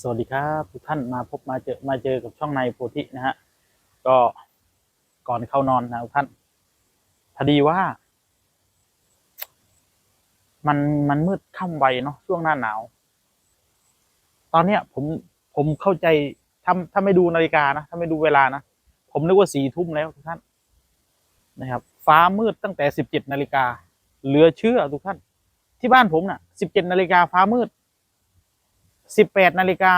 สวัสดีครับทุกท่านมาพบมาเจอมาเจอกับช่องในโพธินะฮะก็ก่อนเข้านอนนะทุกท่านพอดีว่า มันมันมืดค่ำไวเนาะช่วงหน้าหนาว ตอนเนี้ยผมผมเข้าใจถ้าถ้าไม่ดูนาฬิกานะถ้าไม่ดูเวลานะผมนึกว่าสี่ทุ่มแล้วทุกท่านนะครับ ฟ้ามืดตั้งแต่สิบเจ็ดนาฬิกาเหลือเชื่อทุกท่าน ที่บ้านผมน่ะสิบเจ็ดนาฬิกาฟ้ามืด สิบแปดนาฬิกา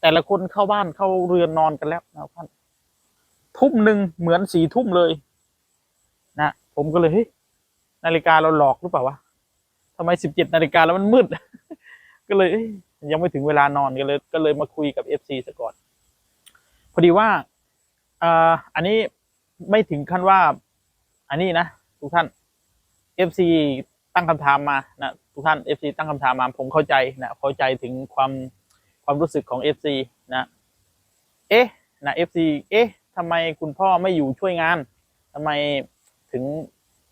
แต่ละคนเข้าบ้านเข้าเรือนนอนกันแล้วนะครับท่านทุ่มหนึ่งเหมือนสี่ทุ่มเลย นะ ผมก็เลยเฮ้ยนาฬิกาเราหลอกหรือเปล่าวะทำไมสิบเจ็ดนาฬิกาแล้วมันมืด ก็เลยยังไม่ถึงเวลานอนก็เลย ก็เลยมาคุยกับเอฟซีซะก่อน พอดีว่าอ่าอันนี้ไม่ถึงขั้นว่า อันนี้นะทุกท่านเอฟซีตั้งคำถามมานะ ทุกท่านเอฟซีตั้งคำถามมาผมเข้าใจนะเข้าใจถึงความความรู้สึกของเอฟซีนะเอ๊ะนะเอฟซีเอ๊ะทำไมคุณพ่อไม่อยู่ช่วยงานทำไมถึง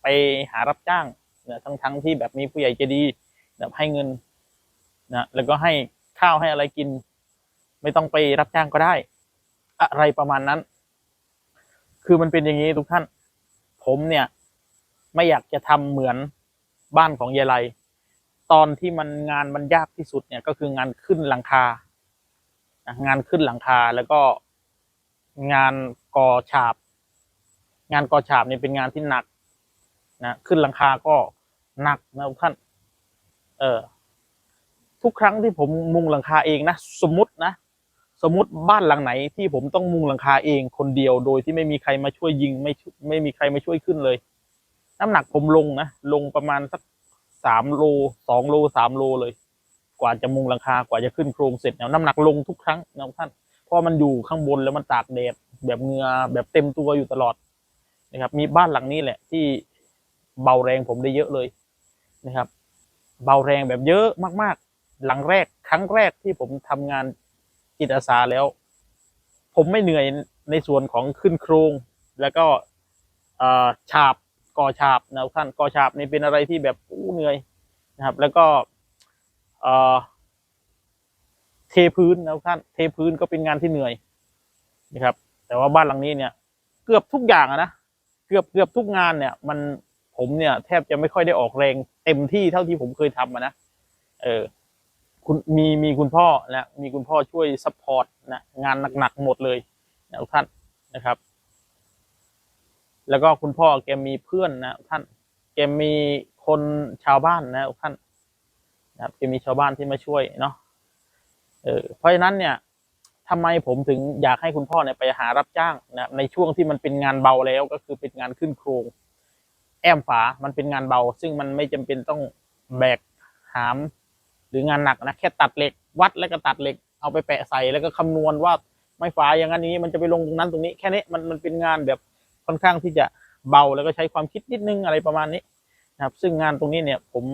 ไปหารับจ้างนะทั้งทั้งที่แบบมีผู้ใหญ่ใจดีแบบให้เงินนะแล้วก็ให้ข้าวให้อะไรกิน ไม่ต้องไปรับจ้างก็ได้ อะไรประมาณนั้น คือมันเป็นอย่างนี้ทุกท่าน ผมเนี่ย ไม่อยากจะทำเหมือนบ้านของยายไล ตอนที่มันงานมันยากที่สุดเนี่ยก็คืองานขึ้นหลังคางานขึ้นหลังคาแล้วก็งานก่อฉาบ งานก่อฉาบเนี่ยเป็นงานที่หนักนะขึ้นหลังคาก็หนักนะท่าน เออทุกครั้งที่ผมมุงหลังคาเองนะสมมตินะสมมติบ้านหลังไหนที่ผมต้องมุงหลังคาเองคนเดียวโดยที่ไม่มีใครมาช่วยยิงไม่ไม่มีใครมาช่วยขึ้นเลย น้ำหนักผมลงนะลงประมาณสัก สามโลสองโลสามโลเลย กว่าจะมุงหลังคากว่าจะขึ้นโครงเสร็จเนี่ยน้ำหนักลงทุกครั้งนะท่านเพราะมันอยู่ข้างบนแล้วมันตากแดดแบบเงือแบบเต็มตัวอยู่ตลอดนะครับ มีบ้านหลังนี้แหละ ที่เบาแรงผมได้เยอะเลยนะครับ เบาแรงแบบเยอะมาก ๆ หลังแรกครั้งแรกที่ผมทำงานจิตอาสาแล้ว ผมไม่เหนื่อยในส่วนของขึ้นโครง แล้วก็ฉาบ ก่อฉาบนะท่านก่อฉาบนี่เป็นอะไรที่แบบอู้เหนื่อยนะครับ แล้วก็เทพื้นนะท่านเทพื้นก็เป็นงานที่เหนื่อยนะครับ แต่ว่าบ้านหลังนี้เนี่ย เกือบทุกอย่างอะนะเกือบเกือบทุกงานเนี่ย มันผมเนี่ยแทบจะไม่ค่อยได้ออกแรงเต็มที่เท่าที่ผมเคยทำนะเออคุณมีมีคุณพ่อนะมีคุณพ่อช่วยซัพพอร์ตนะงานหนักๆหมดเลยนะทุกท่านนะครับ แล้วก็คุณพ่อแกมีเพื่อนนะท่านแกมีคนชาวบ้านนะท่านนะครับแกมีชาวบ้านที่มาช่วยเนาะเออเพราะฉะนั้นเนี่ยทำไมผมถึงอยากให้คุณพ่อเนี่ยไปหารับจ้างนะในช่วงที่มันเป็นงานเบาแล้วก็คือเป็นงานขึ้นโครง แอมฝามันเป็นงานเบา ซึ่งมันไม่จำเป็นต้องแบกหาม หรืองานหนักนะแค่ตัดเหล็กวัดแล้วก็ตัดเหล็กเอาไปแปะใส่แล้วก็คำนวณว่าไม้ฝาอย่างนั้นอย่างนี้มันจะไปลงตรงนั้นตรงนี้แค่นี้มันมันเป็นงานแบบ ค่อนข้างที่จะเบาแล้วก็ใช้ความคิดนิดนึงอะไรประมาณนี้นะครับ ซึ่งงานตรงนี้เนี่ยผม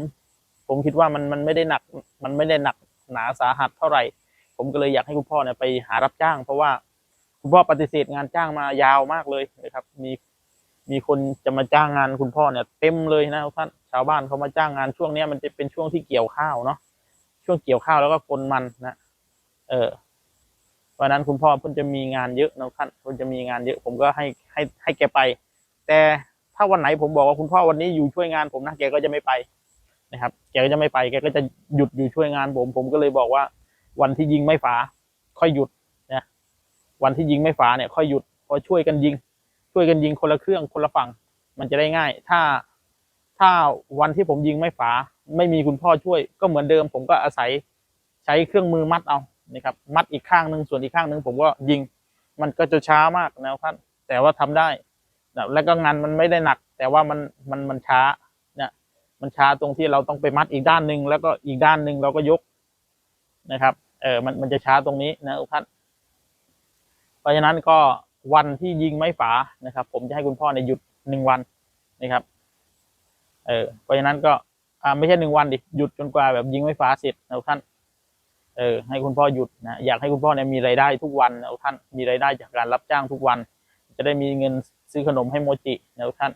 ผมคิดว่ามันมันไม่ได้หนักมันไม่ได้หนักหนาสาหัสเท่าไหร่ ผมก็เลยอยากให้คุณพ่อเนี่ยไปหารับจ้าง เพราะว่าคุณพ่อปฏิเสธงานจ้างมายาวมากเลยนะครับ มีมีคนจะมาจ้างงานคุณพ่อเนี่ยเต็มเลยนะท่านชาวบ้านเขามาจ้างงานช่วงเนี้ยมันจะเป็นช่วงที่เกี่ยวข้าวเนาะช่วงเกี่ยวข้าวแล้วก็กลมันนะเออ วันนั้นคุณพ่อเพิ่นจะมีงานเยอะนะท่านเพิ่นจะมีงานเยอะ ผมก็ให้ให้ให้แกไป แต่ถ้าวันไหนผมบอกว่าคุณพ่อวันนี้อยู่ช่วยงานผมนะแกก็จะไม่ไปนะครับ แกก็จะไม่ไป แกก็จะหยุดอยู่ช่วยงานผม ผมก็เลยบอกว่า วันที่ยิงไม่ฝา ค่อยหยุดนะวันที่ยิงไม่ฝาเนี่ย ค่อยหยุดพอช่วยกันยิง ช่วยกันยิงคนละเครื่องคนละฝั่ง มันจะได้ง่าย ถ้าถ้าวันที่ผมยิงไม่ฝา ไม่มีคุณพ่อช่วย ก็เหมือนเดิม ผมก็อาศัยใช้เครื่องมือมัดเอา นะครับมัดอีกข้างหนึ่งส่วนอีกข้างหนึ่งผมก็ยิง มันก็จะช้ามากนะท่านแต่ว่าทำได้นะแล้วก็งานมันไม่ได้หนัก แต่ว่ามันมันมันช้าเนี่ยมันช้าตรงที่เราต้องไปมัดอีกด้านหนึ่งแล้วก็อีกด้านหนึ่งเราก็ยกนะครับเออมันมันจะช้าตรงนี้นะท่านเพราะฉะนั้นก็วันที่ยิงไม้ฝานะครับ ผมจะให้คุณพ่อในยหยุดหนึ่งวันนะครับเออเพราะฉะนั้นก็อ่าไม่ใช่หนึ่งวันดิหยุดจนกว่าแบบยิงไฟฟ้าเสร็จนะท่าน เออให้คุณพ่อหยุดนะอยากให้คุณพ่อเนี่ยมีรายได้ทุกวันนะทุกท่านมีรายได้จากการรับจ้างทุกวัน จะได้มีเงินซื้อขนมให้โมจินะทุกท่าน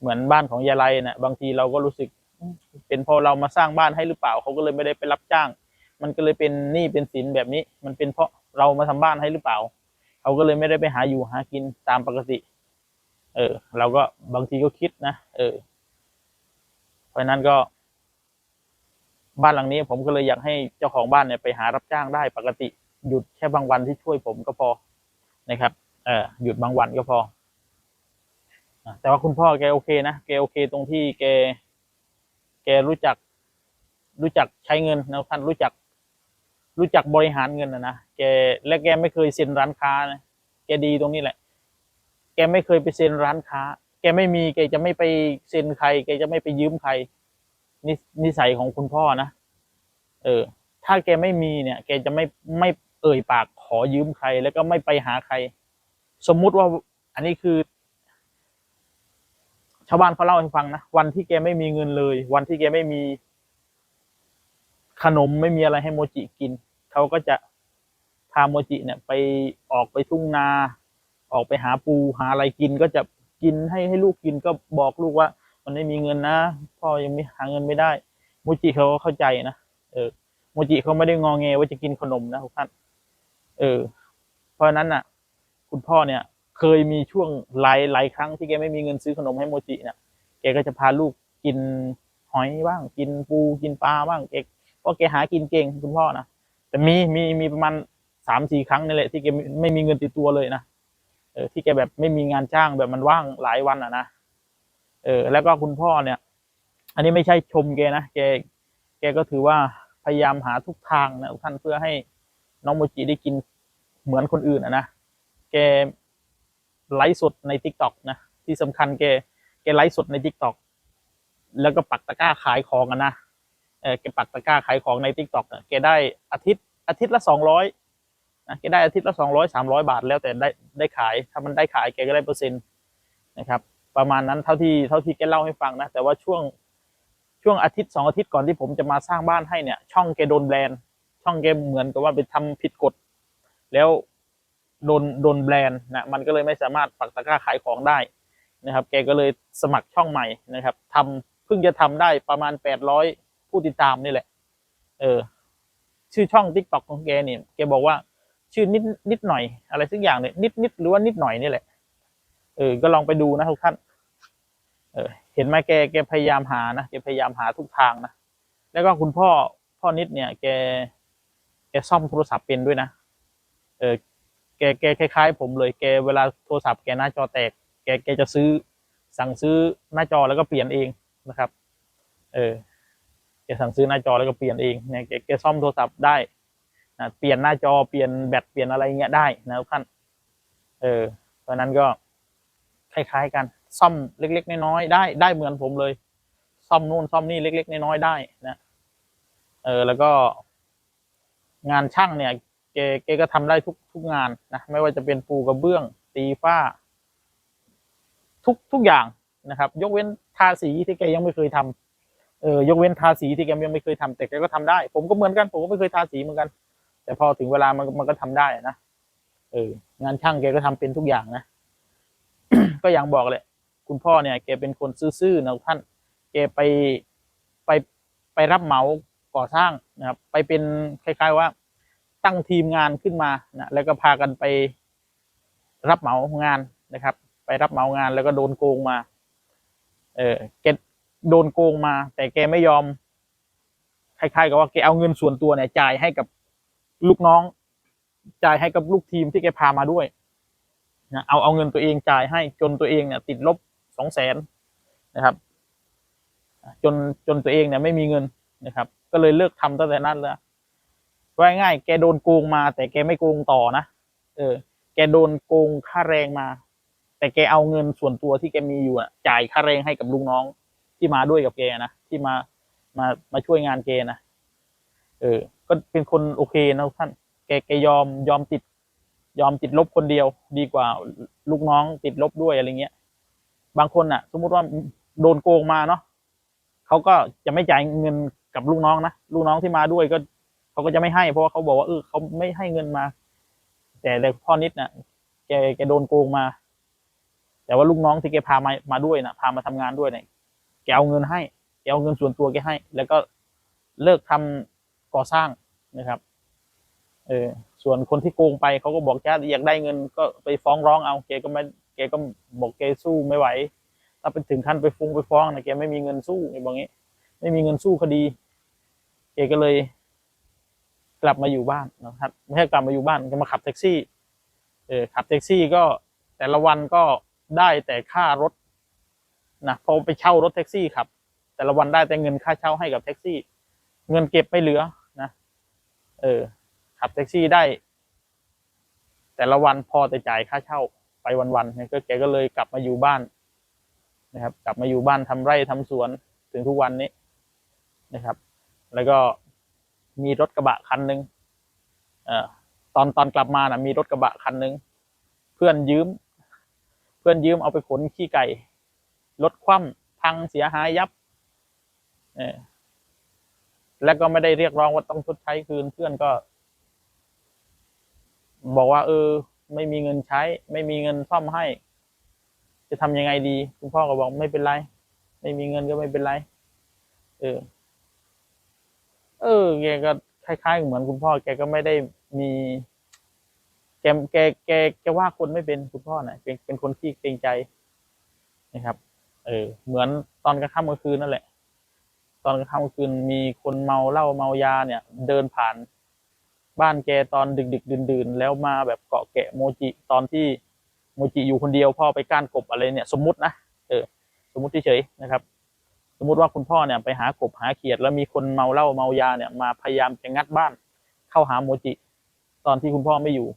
เหมือนบ้านของยายไรนะบางทีเราก็รู้สึกเป็นเพอเรามาสร้างบ้านให้หรือเปล่าเขาก็เลยไม่ได้ไปรับจ้าง มันก็เลยเป็นหนี้เป็นสินแบบนี้ มันเป็นเพราะเรามาทำบ้านให้หรือเปล่าเขาก็เลยไม่ได้ไปหาอยู่หากินตามปกติ เออ เราก็บางทีก็คิดนะเออ เพราะฉะนั้นก็ บ้านหลังนี้ผมก็เลยอยากให้เจ้าของบ้านเนี่ยไปหารับจ้างได้ปกติ หยุดแค่บางวันที่ช่วยผมก็พอนะครับเออหยุดบางวันก็พอแต่ว่าคุณพ่อแกโอเคนะแกโอเคตรงที่แก แกรู้จัก รู้จักใช้เงินนะท่านรู้จัก รู้จักบริหารเงินนะนะแกและแกไม่เคยเซ็นร้านค้านะแกดีตรงนี้แหละ แกไม่เคยไปเซ็นร้านค้า แกไม่มีแกจะไม่ไปเซ็นใคร แกจะไม่ไปยืมใคร นนิสัยของคุณพ่อนะ เออ ถ้าแกไม่มีเนี่ย แกจะไม่ไม่เอ่ยปากขอยืมใคร แล้วก็ไม่ไปหาใคร สมมุติว่าอันนี้คือ ชาวบ้านเขาเล่าให้ฟังนะ วันที่แกไม่มีเงินเลย วันที่แกไม่มี ขนมไม่มีอะไรให้โมจิกิน เขาก็จะพาโมจิเนี่ย ไปออกไปทุ่งนา ออกไปหาปูหาอะไรกินก็จะกินให้ให้ลูกกินก็บอกลูกว่า มันไม่มีเงินนะพ่อยังไม่หาเงินไม่ได้โมจิเขาก็เข้าใจนะเออโมจิเขาไม่ได้งอแงว่าจะกินขนมนะทุกท่านเออ เพราะนั้นน่ะ คุณพ่อเนี่ย เคยมีช่วงหลายหลายครั้งที่แกไม่มีเงินซื้อขนมให้โมจิเนี่ยแกก็จะพาลูกกินหอยบ้าง กินปูกินปลาบ้างแกเพราะแกหากินเก่งคุณพ่อนะแต่มีมีมีประมาณสามสี่ครั้งนี่แหละที่แกไม่ไม่มีเงินติดตัวเลยนะเออที่แกแบบไม่มีงานจ้างแบบมันว่างหลายวันอะนะ เออแล้วก็คุณพ่อเนี่ย อันนี้ไม่ใช่ชมแกนะแกแกก็ถือว่าพยายามหาทุกทางนะท่านเพื่อให้น้องโมจิได้กินเหมือนคนอื่นอะนะแกไลฟ์สดในทิกตอกนะที่สำคัญแกแกไลฟ์สดในทิกตอกแล้วก็ปักตะกร้าขายของนนะเออแกปักตะกร้าขายของในทิกตอกแกได้อาทิตย์อาทิตย์ละสองร้อยนะแกได้อาทิตย์ละสองร้อยสามร้อยบาทแล้วแต่ได้ได้ขาย ถ้ามันได้ขายแกก็ได้เปอร์เซ็นต์นะครับ ประมาณนั้นเท่าที่เท่าที่แกเล่าให้ฟังนะ แต่ว่าช่วงช่วงอาทิตย์สองอาทิตย์ก่อนที่ผมจะมาสร้างบ้านให้เนี่ย ช่องแกโดนแบนช่องแกเหมือนกับว่าไปทำผิดกฎ แล้วโดนโดนแบรนด์นะมันก็เลยไม่สามารถปักตะกร้าขายของได้นะครับ แกก็เลยสมัครช่องใหม่นะครับทำเพิ่งจะทำได้ประมาณแปดร้อยผู้ติดตามนี่แหละ เออ ชื่อช่องทิกตอกของแกเนี่ยแกบอกว่า ชื่อนิดนิดหน่อย อะไรสักอย่างเนี่ยนิดนิดหรือว่านิดหน่อยนี่แหละ เออ ก็ลองไปดูนะทุกท่าน เออ เห็นไหมแกแกพยายามหานะแกพยายามหาทุกทางนะแล้วก็คุณพ่อพ่อนิดเนี่ย แก แกซ่อมโทรศัพท์เป็นด้วยนะเออ แกแกคล้ายๆ ผมเลย แกเวลาโทรศัพท์แกหน้าจอแตก แกแกจะซื้อสั่งซื้อหน้าจอแล้วก็เปลี่ยนเองนะครับ เออแกสั่งซื้อหน้าจอแล้วก็เปลี่ยนเองเนี่ยแกแกซ่อมโทรศัพท์ได้นะเปลี่ยนหน้าจอเปลี่ยนแบตเปลี่ยนอะไรเงี้ยได้นะทุกท่าน เออเพราะนั้นก็ คล้ายๆ กันซ่อมเล็ก ๆ น้อยๆได้ได้เหมือนผมเลย ซ่อมนู่นซ่อมนี่เล็ก ๆ น้อยๆได้นะเออแล้วก็ งานช่างเนี่ยแกแกก็ทำได้ทุกทุกงานนะไม่ว่าจะเป็นปูกระเบื้อง ตีฝ้า ทุกทุกอย่างนะครับ ยกเว้นทาสีที่แกยังไม่เคยทำเออยกเว้นทาสีที่แกยังไม่เคยทำแต่แกก็ทำได้ ผมก็เหมือนกัน ผมก็ไม่เคยทาสีเหมือนกัน แต่พอถึงเวลามันมันก็ทำได้นะเอองานช่างแกก็ทำเป็นทุกอย่างนะ ก็อย่างบอกเลยคุณพ่อเนี่ยแกเป็นคนซื่อๆนะท่านแกไปไปไปรับเหมาก่อสร้างนะครับ ไปเป็นคล้าย ๆว่าตั้งทีมงานขึ้นมานะแล้วก็พากันไปรับเหมางานนะครับ ไปรับเหมางานแล้วก็โดนโกงมา เออแกโดนโกงมา แต่แกไม่ยอมคล้ายๆกับว่าแกเอาเงินส่วนตัวเนี่ยจ่ายให้กับลูกน้องจ่ายให้กับลูกทีมที่แกพามาด้วย นะเอาเอาเงินตัวเองจ่ายให้จนตัวเองเนี่ยติดลบสองแสนนะครับจนจนตัวเองเนี่ยไม่มีเงินนะครับ ก็เลยเลิกทำตั้งแต่นั้นแล้วว่าง่ายแกโดนโกงมา แต่แกไม่โกงต่อนะเออ แกโดนโกงค่าแรงมา แต่แกเอาเงินส่วนตัวที่แกมีอยู่อะจ่ายค่าแรงให้กับลูกน้องที่มาด้วยกับแกนะที่มามามาช่วยงานแกนะเออ ก็เป็นคนโอเคนะท่าน แกแกยอมยอมติด ยอมติดลบคนเดียว ดีกว่าลูกน้องติดลบด้วยอะไรเงี้ย บางคนอะ สมมุติว่าโดนโกงมาเนาะเขาก็จะไม่จ่ายเงินกับลูกน้องนะลูกน้องที่มาด้วยก็เขาก็จะไม่ให้เพราะว่าเขาบอกว่าเออเขาไม่ให้เงินมา แต่แต่พ่อนิดน่ะแกแกโดนโกงมา แต่ว่าลูกน้องที่แกพามามาด้วยน่ะ พามาทำงานด้วยเนี่ยแกเอาเงินให้แกเอาเงินส่วนตัวแกให้ แล้วก็เลิกทำก่อสร้างนะครับ เออ ส่วนคนที่โกงไปเขาก็บอกจะอยากได้เงินก็ไปฟ้องร้องเอาแกก็ไม่แกก็บอกแกสู้ไม่ไหว ถ้าไปถึงขั้นไปฟงไปฟ้องนะแกไม่มีเงินสู้ไอ้บอกงี้ ไม่มีเงินสู้คดีแกก็เลย กลับมาอยู่บ้านนะครับไม่ใช่กลับมาอยู่บ้านก็มาขับแท็กซี่ เออขับแท็กซี่ก็แต่ละวันก็ได้แต่ค่ารถนะพอไปเช่ารถแท็กซี่ขับ แต่ละวันได้แต่เงินค่าเช่าให้กับแท็กซี่ เงินเก็บไม่เหลือนะ เออ ขับแท็กซี่ได้ แต่ละวันพอแต่จ่ายค่าเช่าไปวันๆเนี่ยก็แกก็เลยกลับมาอยู่บ้านนะครับ กลับมาอยู่บ้านทำไร่ทำสวนถึงทุกวันนี้นะครับ แล้วก็มีรถกระบะคันหนึ่งอตอนตอนกลับมานะมีรถกระบะคันหนึ่งเพื่อนยืม เพื่อนยืมเอาไปขนขี้ไก่รถคว่ำพังเสียหายยับเอแล้วก็ไม่ได้เรียกร้องว่าต้องชดใช้คืนเพื่อนก็ บอกว่า เออ ไม่มีเงินใช้ ไม่มีเงินซ่อมให้ จะทำยังไงดี คุณพ่อก็บอกไม่เป็นไร ไม่มีเงินก็ไม่เป็นไร เออ เออแกก็คล้ายๆเหมือนคุณพ่อ แกก็ไม่ได้มีแกแกแกแกว่าคนไม่เป็นคุณพ่อน่ะเป็นเป็นคนที่เกรงใจนะครับ เออ เหมือนตอนกลางค่ำกลางคืนนั่นแหละ ตอนกลางค่ำกลางคืนมีคนเมาเหล้าเมายาเนี่ย เดินผ่าน บ้านแกตอนดึกดึกดื่นดื่นๆแล้วมาแบบเกาะแกะโมจิตอนที่โมจิอยู่คนเดียวพ่อไปก้านกบอะไรเนี่ย สมมตินะเออสมมติเฉยๆนะครับ สมมติว่าคุณพ่อเนี่ยไปหากบหาเขียด แล้วมีคนเมาเหล้าเมายาเนี่ยมาพยายามจะงัดบ้าน เข้าหาโมจิ ตอนที่คุณพ่อไม่อยู่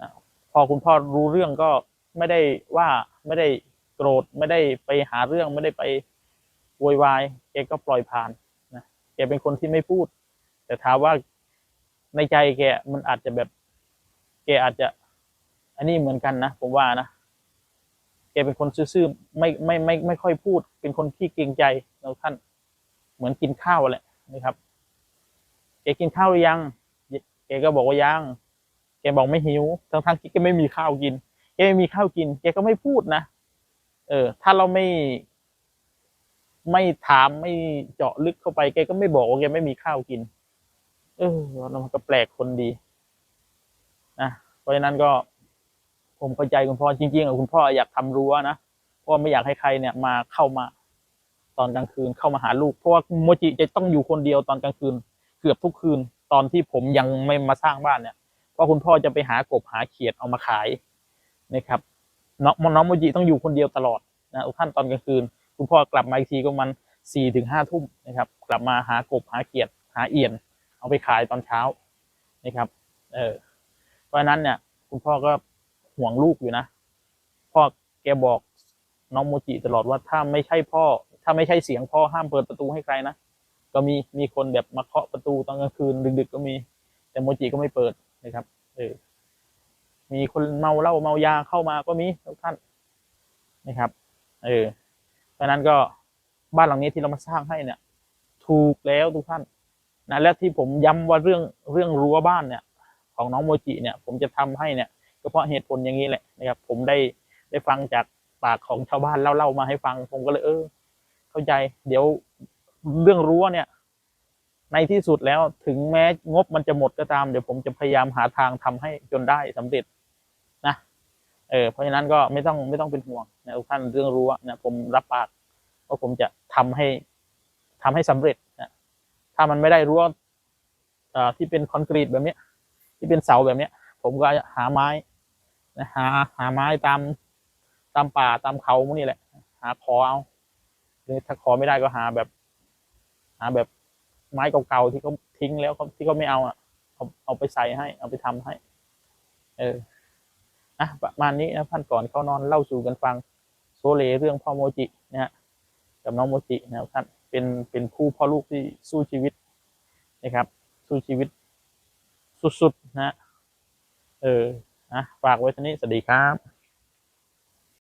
อะพอคุณพ่อรู้เรื่องก็ไม่ได้ว่าไม่ได้โกรธไม่ได้ไปหาเรื่องไม่ได้ไปโวยวายแกก็ปล่อยผ่านนะแกเป็นคนที่ไม่พูด แต่ถามว่า ในใจแกมันอาจจะแบบ แกอาจจะ อันนี้เหมือนกันนะผมว่านะแกเป็นคนซื่อๆไม่ไม่ไม่ไม่ค่อยพูด เป็นคนที่เกรงใจเราท่านเหมือนกินข้าวแหละนะครับแกกินข้าวหรือยังแกก็บอกว่ายังแกบอกไม่หิวทั้งทั้งที่แกไม่มีข้าวกินแกไม่มีข้าวกิน แกก็ไม่พูดนะเออ ถ้าเราไม่ ไม่ถามไม่เจาะลึกเข้าไป แกก็ไม่บอกว่าแกไม่มีข้าวกิน เออมันก็แปลกคนดีนะเพราะฉะนั้นก็ ผมเข้าใจคุณพ่อจริงๆอะคุณพ่ออยากทำรั้วนะเพราะไม่อยากให้ใครเนี่ยมาเข้ามา ตอนกลางคืนเข้ามาหาลูกเพราะว่าโมจิจะต้องอยู่คนเดียวตอนกลางคืน เกือบทุกคืน ตอนที่ผมยังไม่มาสร้างบ้านเนี่ยเพราะคุณพ่อจะไปหากบหาเขียดเอามาขายนะครับน้องน้องโมจิต้องอยู่คนเดียวตลอดนะทุกท่านตอนกลางคืน คุณพ่อกลับมาอีกทีก็มันสี่ถึงห้าทุ่มนะครับ กลับมาหากบหาเขียดหาเอียน เอาไปขายตอนเช้านะครับ เออ เพราะนั้นเนี่ย คุณพ่อก็ห่วงลูกอยู่นะ พ่อแกบอกน้องโมจิตลอดว่าถ้าไม่ใช่พ่อ ถ้าไม่ใช่เสียงพ่อห้ามเปิดประตูให้ใครนะ ก็มีมีคนแบบมาเคาะประตูตอนกลางคืนดึก ๆ ก็มี แต่โมจิก็ไม่เปิดนะครับ เออ มีคนเมาเหล้าเมายาเข้ามาก็มีทุกท่านนะครับ เออ เพราะนั้นก็บ้านหลังนี้ที่เรามาสร้างให้เนี่ย ถูกแล้วทุกท่าน นะและที่ผมย้ำว่าเรื่องเรื่องรั้วบ้านเนี่ย ของน้องโมจิเนี่ย ผมจะทำให้เนี่ยก็เพราะเหตุผลอย่างนี้แหละนะครับ ผมได้ได้ฟังจากปากของชาวบ้านเล่าๆมาให้ฟัง ผมก็เลยเออ เข้าใจ เดี๋ยวเรื่องรั้วเนี่ย ในที่สุดแล้วถึงแม้งบมันจะหมดก็ตาม เดี๋ยวผมจะพยายามหาทางทำให้จนได้สำเร็จนะเออเพราะฉะนั้นก็ไม่ต้องไม่ต้องเป็นห่วงนะทุกท่านเรื่องรั้วนะผมรับปากว่าผมจะทำให้ทำให้สำเร็จ ถ้ามันไม่ได้รั้วที่เป็นคอนกรีตแบบนี้ที่เป็นเสาแบบนี้ผมก็หาไม้หาหาไม้ตามตามป่าตามเขาพวกนี้แหละ หาขอเอาหรือถ้าขอไม่ได้ก็หาแบบ หาแบบไม้เก่าๆที่เขาทิ้งแล้วที่เขาไม่เอาอะเอาเอาไปใส่ให้ เอาไปทำให้ เออนะประมาณนี้นะท่านก่อนเขานอนเล่าสู่กันฟังโซเลเรื่องพ่อโมจินะฮะกับน้องโมจินะครับท่าน เป็นเป็นคู่พ่อลูกที่สู้ชีวิตนะครับ สู้ชีวิตสุดๆนะเออนะฝากไว้ท่านี้สวัสดีครับ